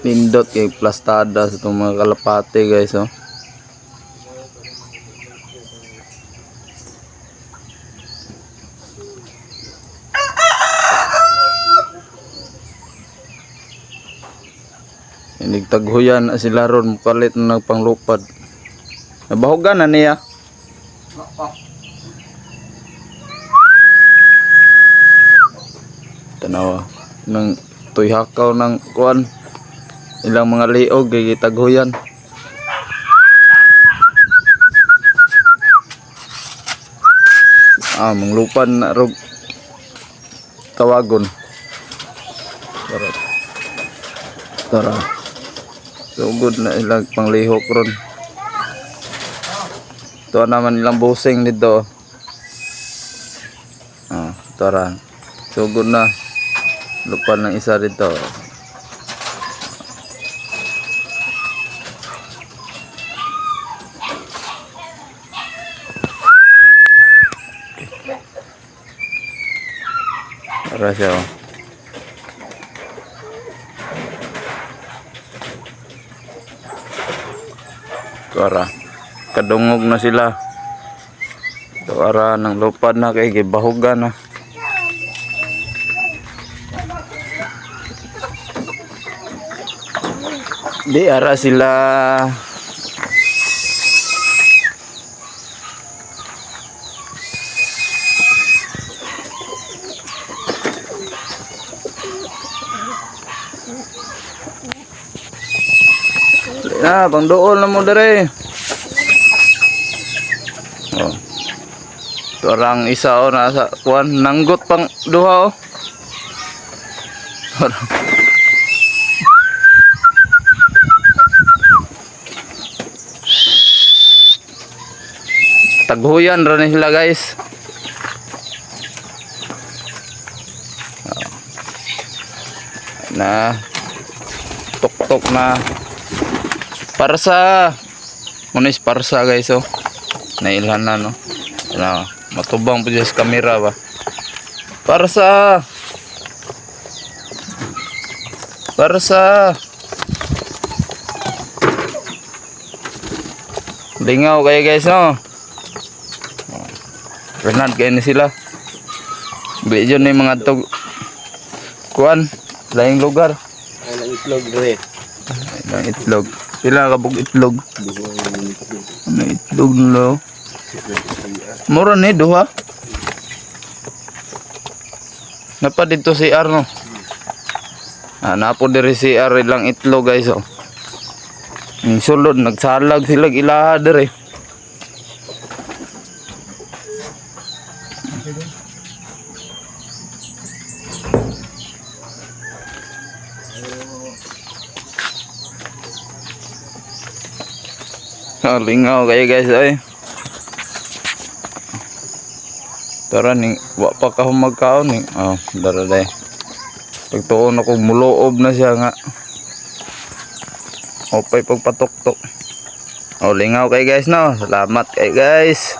Pindot kay plastada sa itong mga kalapate guys oh. Inigtaghuyan na sila ron mukalit na nagpanglupad. Nabahugan na niya. Tanawa ng tuyhakaw ng kuan ilang mga liog kay gitaghuyan. Ah, manglupad na rog tawagon. Tara. Tara. So good na ilang panglihok ron. Ito naman ilang busing dito. Ah, tara. So good na. Lupan ng isa dito. Tara siya. oh. Tara. Kadungog na sila. Tara ng lupad na kay gibahugan na. Di ara sila Ah, bang dool na mo dere. Oh. Torang isa o nasa kuan nanggot pang duha o. Torang Taghuyan ra ni sila guys. Oh. Na tok-tok na Parsa. Munis parsa guys oh. Nailhan na no. Ano, matubang po sa kamera ba. Parsa. Parsa. Lingaw kayo guys no. Renat kayo na sila. Bili dyan na yung mga tug... Kuan. Laing lugar. Ano itlog dre? Ilang itlog. Pila ka bug itlog. Ano itlog nila? Mura ni duha. Napa dito si Arno. Ah, napo diri si Ar ilang itlog guys oh. Sulod nagsalag sila ilaha diri. Lingaw kayo guys ay. Tara ning wa pa ka magkaon ning. Oh, dara day. Pagtuon ako muloob na siya nga. Opay pagpatok-tok. Oh, lingaw kay guys no. Salamat kay guys.